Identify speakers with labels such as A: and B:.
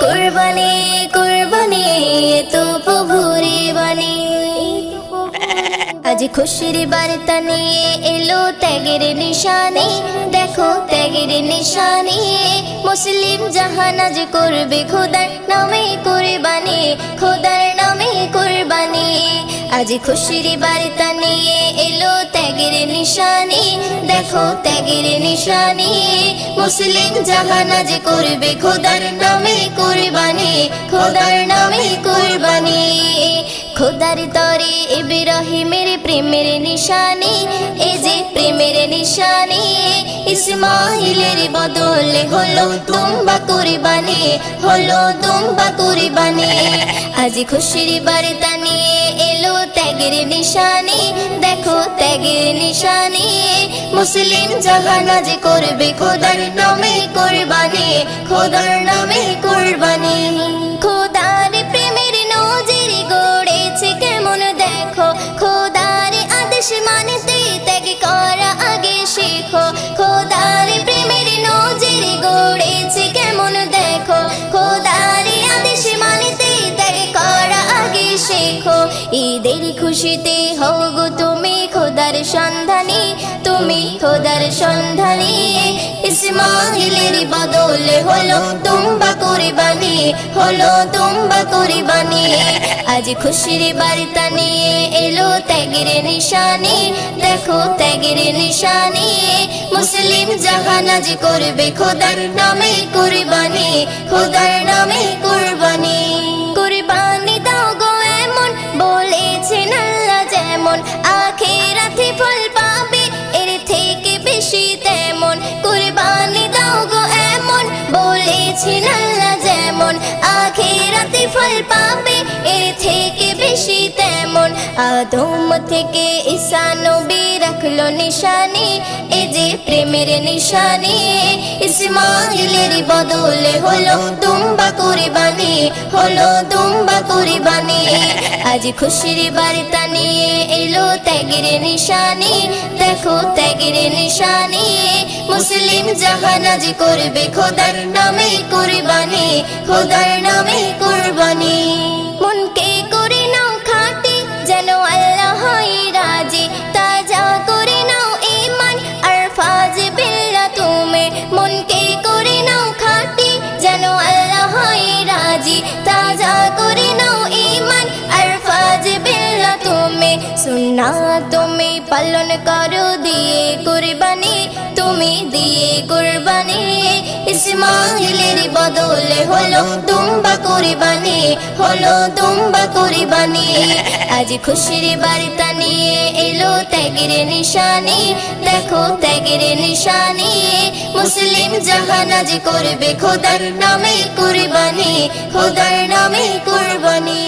A: কুরবানি কুরবানি তো প্রভুরে বাণী। আজ খুশির বার্তা নিয়ে এলো ত্যাগের নিশানি। দেখো ত্যাগের নিশানি, মুসলিম জাহান আজ করবে খোদার নামে কুরবানি, খোদার নামে কুরবানি। আজ খুশির বার্তা ত্যাগের নিশানি, দেখো ত্যাগের নিশানি। মুসলিম জাহান আজ করবে খোদার নামে কুরবানি, খোদার নামে কুরবানি। খোদার তরে ইব্রাহিমের প্রেমের নিশানি, এ যে প্রেমের নিশানি, ইসমাইলের বদলে হলো তুম্বা কুরবানি, হলো তুম্বা কুরবানি। আজ খুশির বার্তা নিয়ে ত্যাগের নিশানি দেখো ত্যাগের নিশানি। মুসলিম জাহানাজ করবে খোদার খুশিতে হও গো তুমি খোদার সন্ধানী, তুমি খোদার সন্ধানী। ইসমাইলের বদলে হলো তুম্বা কুরবানি, হলো তুম্বা কুরবানি। আজ খুশির বার্তা নিয়ে এলো ত্যাগের নিশানি, দেখো ত্যাগের নিশানি। মুসলিম জাহান আজ করবে খোদার নামে কুরবানি, খোদার নামে কুরবানি। বলেছেন আল্লাহ যেমন। আখেরাতে ফল পাবে, এর থেকে বেশি তেমন। আদম থেকে ঈসা নবী রাখল নিশানি, এ যে প্রেমের নিশানি। ইসমাইলের বদলে হলো তুম্বা কুরবানি, হলো তুম্বা কুরবানি। আজ খুশির বার্তা নিয়ে এলো ত্যাগের নিশানি, দেখো ত্যাগের নিশানি। মুসলিম জাহান আজ করবে খোদার নামে কুরবানি, খোদার নামে কুরবানি। মনকে করে নাও খাটি, যেন আল্লাহ রাজি। তাজা করে নাও ইমান আর ফাজ বিল্লা তুমি মনকে করে নাও খাটি, যেন আল্লাহ রাজি। তাজা করে নাও ইমান আর ফাজ বিল্লা তুমি সুন্না তুমি পালন করো দিয়ে কুরবানি। তুমি দিয়ে কুরবানি, ইসমাইলের বদলে হলো তুম্বা কুরবানি, হলো তুম্বা কুরবানি। আজ খুশির বার্তা নিয়ে এলো ত্যাগের নিশানি, দেখো ত্যাগের নিশানি। মুসলিম জাহান আজ করবে খোদার নামে কুরবানি, খোদার নামে কুরবানি।